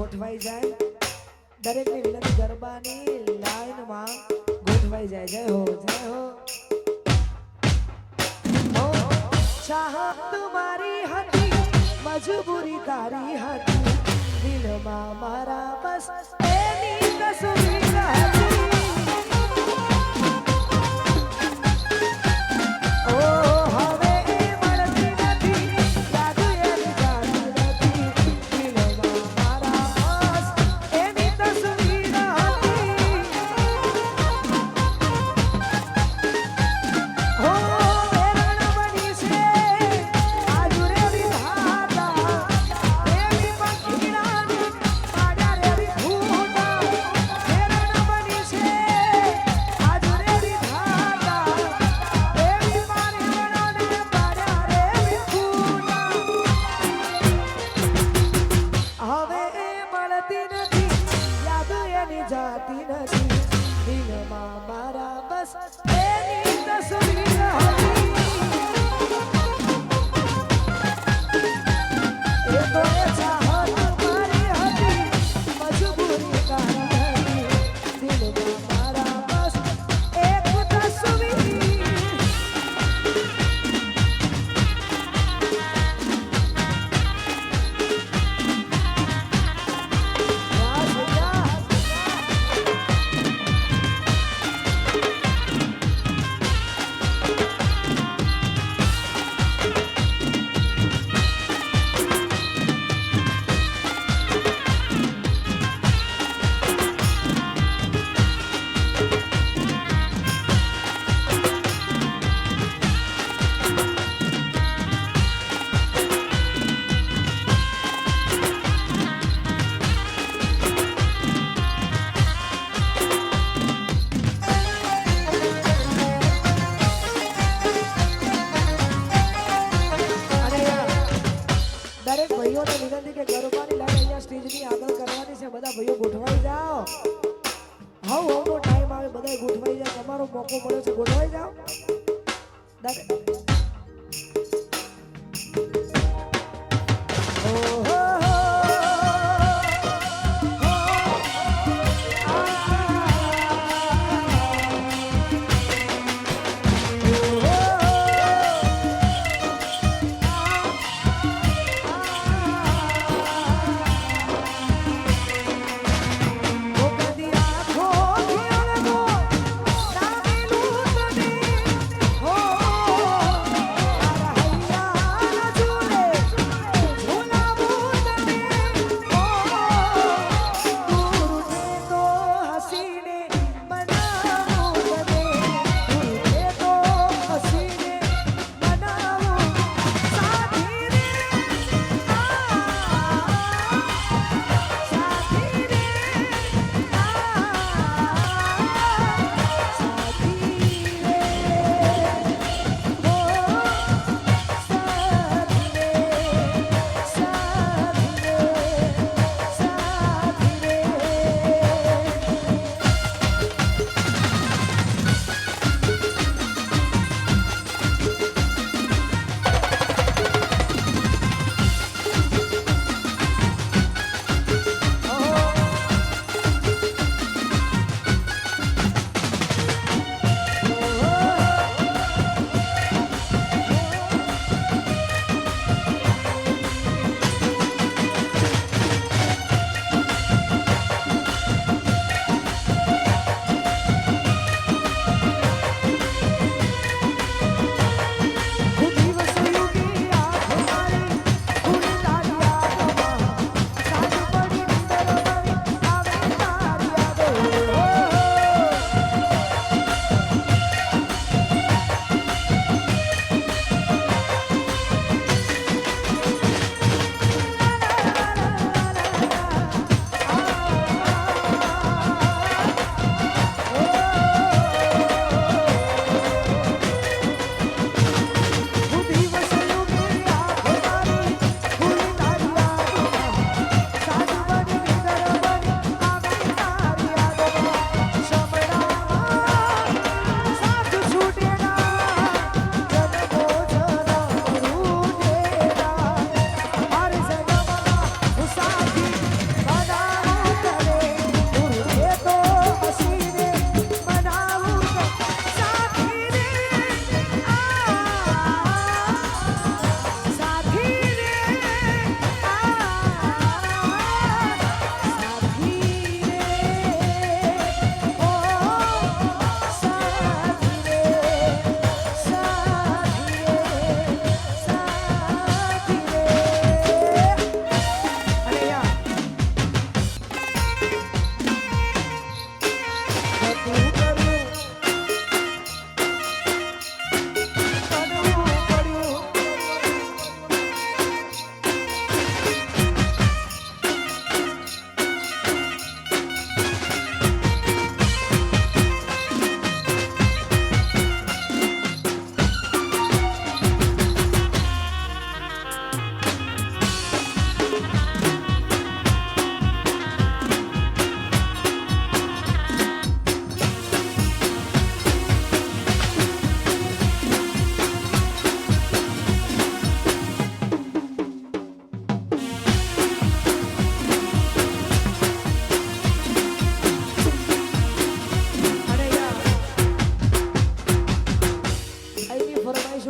ગોઠવાઈ જાય. દરેકની વિનંતી ગરબાની લાઈનમાં ગોઠવાઈ જાય. જય હો જય હો. ચાહત હતી, મજબૂરી તારી હતી. દિલમાં મારા બસ એની તસવીર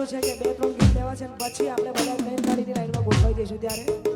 શું છે કે બે, ત્રણ ગીત લેવા છે પછી આપણે બધા ટ્રેન ગાડીની લાઈનમાં ગોઠવાઈ દઈશું ત્યારે.